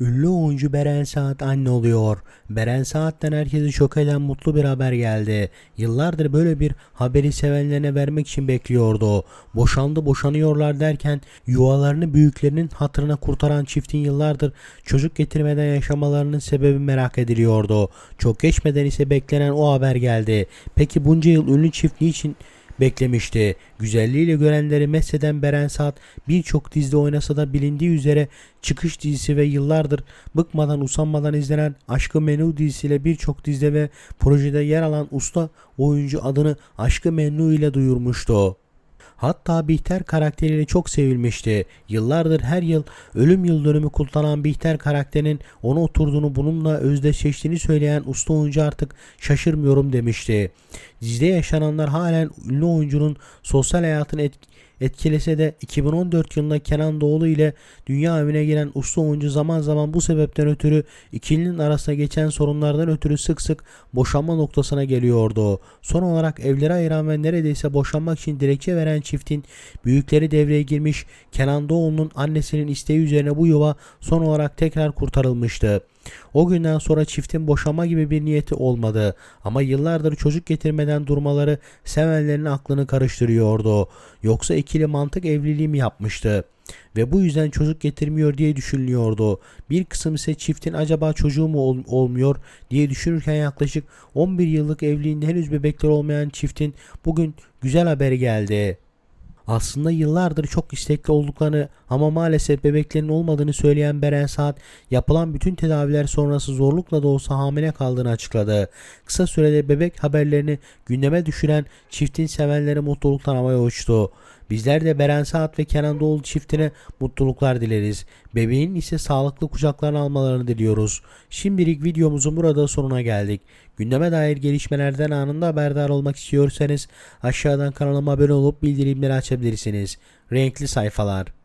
Ünlü oyuncu Beren Saat anne oluyor. Beren Saat'ten herkesi şok eden mutlu bir haber geldi. Yıllardır böyle bir haberi sevenlerine vermek için bekliyordu. Boşandı boşanıyorlar derken yuvalarını büyüklerinin hatırına kurtaran çiftin yıllardır çocuk getirmeden yaşamalarının sebebi merak ediliyordu. Çok geçmeden ise beklenen o haber geldi. Peki bunca yıl ünlü çift niçin beklemişti. Güzelliğiyle görenleri mesheden Beren Saat birçok dizide oynasa da bilindiği üzere çıkış dizisi ve yıllardır bıkmadan usanmadan izlenen Aşkı Memnu dizisiyle birçok dizide ve projede yer alan usta oyuncu adını Aşkı Memnu ile duyurmuştu. Hatta Bihter karakteriyle çok sevilmişti. Yıllardır her yıl ölüm yıl dönümü kutlanan Bihter karakterinin ona oturduğunu bununla özdeşleştiğini söyleyen usta oyuncu artık şaşırmıyorum demişti. Dizide yaşananlar halen ünlü oyuncunun sosyal hayatını et- etkilese de 2014 yılında Kenan Doğulu ile dünya evine giren usta oyuncu zaman zaman bu sebepten ötürü ikilinin arasında geçen sorunlardan ötürü sık sık boşanma noktasına geliyordu. Son olarak evleri ayıran ve neredeyse boşanmak için dilekçe veren çiftin büyükleri devreye girmiş Kenan Doğulu'nun annesinin isteği üzerine bu yuva son olarak tekrar kurtarılmıştı. O günden sonra çiftin boşanma gibi bir niyeti olmadı ama yıllardır çocuk getirmeden durmaları sevenlerin aklını karıştırıyordu. Yoksa ikili mantık evliliği mi yapmıştı? Ve bu yüzden çocuk getirmiyor diye düşünülüyordu. Bir kısım ise çiftin acaba çocuğu mu ol- olmuyor diye düşünürken yaklaşık 11 yıllık evliliğinde henüz bebekler olmayan çiftin bugün güzel haberi geldi. Aslında yıllardır çok istekli olduklarını ama maalesef bebeklerin olmadığını söyleyen Beren Saat yapılan bütün tedaviler sonrası zorlukla da olsa hamile kaldığını açıkladı. Kısa sürede bebek haberlerini gündeme düşüren çiftin sevenleri mutluluktan havaya uçtu. Bizler de Beren Saat ve Kenan Doğulu çiftine mutluluklar dileriz. Bebeğin ise sağlıklı kucaklarına almalarını diliyoruz. Şimdilik videomuzun burada sonuna geldik. Gündeme dair gelişmelerden anında haberdar olmak istiyorsanız aşağıdan kanalıma abone olup bildirimleri açabilirsiniz. Renkli sayfalar.